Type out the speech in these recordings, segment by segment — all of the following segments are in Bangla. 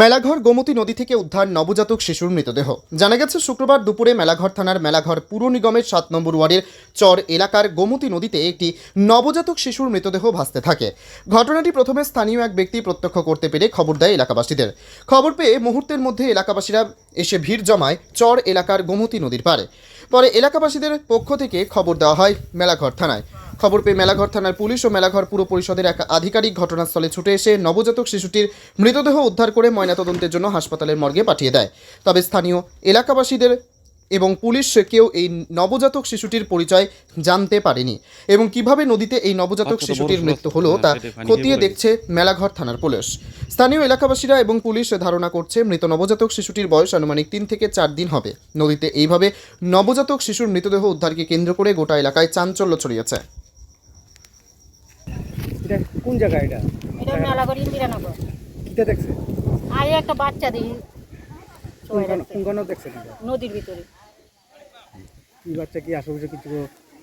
মেলাঘর গোমতী নদী থেকে উদ্ধার নবজাতক শিশুর মৃতদেহ। জানা গেছে, শুক্রবার দুপুরে মেলাঘর থানার মেলাঘর পুর নিগমের সাত নম্বর ওয়ার্ডের চর এলাকার গোমতী নদীতে একটি নবজাতক শিশুর মৃতদেহ ভাসতে থাকে। ঘটনাটি প্রথমে স্থানীয় এক ব্যক্তি প্রত্যক্ষ করতে পেরে খবর দেয় এলাকাবাসীদের। খবর পেয়ে মুহূর্তের মধ্যে এলাকাবাসীরা এসে ভিড় জমায় চর এলাকার গোমতী নদীর পারে পরে এলাকাবাসীদের পক্ষ থেকে খবর দেওয়া হয় মেলাঘর থানায়। খবর পেয়ে মেলাঘর থানার পুলিশ ও মেলাঘর পুর পরিষদের এক আধিকারিক ঘটনাস্থলে ছুটে এসে নবজাতক শিশুটির মৃতদেহ উদ্ধার করে ময়নাতদন্তের জন্য হাসপাতালের মর্গে পাঠিয়ে দেয়। তবে স্থানীয় এলাকাবাসীদের এবং পুলিশ কেউ এই নবজাতক শিশুটির পরিচয় জানতে পারেনি এবং কীভাবে নদীতে এই নবজাতক আচ্ছা, শিশুটির মৃত্যু হলো হ্যাঁ, তা খতিয়ে দেখছে মেলাঘর থানার পুলিশ। স্থানীয় এলাকাবাসীরা এবং পুলিশ ধারণা করছে মৃত নবজাতক শিশুটির বয়স আনুমানিক তিন থেকে চার দিন হবে। নদীতে এইভাবে নবজাতক শিশুর মৃতদেহ উদ্ধারকে কেন্দ্র করে গোটা এলাকায় চাঞ্চল্য ছড়িয়েছে। এটা কোন জায়গা এটা? এটা মেলাগড় ইন্দিরানগর। কিটা দেখছে? আর একটা বাচ্চা দিই। নদীর ভিতরে। কি বাচ্চা কি আশেপাশে কিছু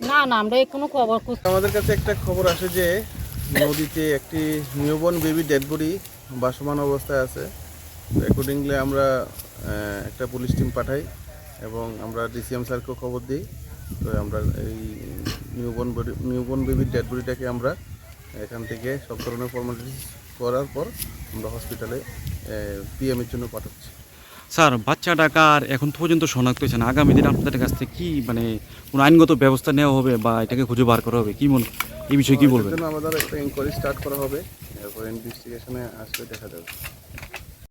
না না আমরা কোনো খবর আমাদের কাছে একটা খবর আসে যে নদীতে একটি নিউবর্ন বেবি ডেড বডি বাসমান অবস্থায় আছে। অ্যাকর্ডিংলি আমরা একটা পুলিশ টিম পাঠাই এবং আমরা ডিসিএম স্যারকেও খবর দিই। তো আমরা এই নিউবর্ন বডি নিউবর্ন বেবির ডেড বডিটাকে আমরা এখান থেকে সব ধরনের ফর্মালিটিস করার পর আমরা হসপিটালে পিএমের জন্য পাঠাচ্ছি। স্যার বাচ্চা ডাকার এখন তো পর্যন্ত শনাক্ত হয়েছে না। আগামী দিন আপনাদের কাছ থেকে কী মানে কোনো আইনগত ব্যবস্থা নেওয়া হবে বা এটাকে খুঁজে বার করা হবে? কী মনে এই বিষয়ে কী বলবেন? আমাদের একটা ইনকোয়ারি স্টার্ট করা হবে। এরপর ইনভেস্টিগেশনে আসলে দেখা যাবে।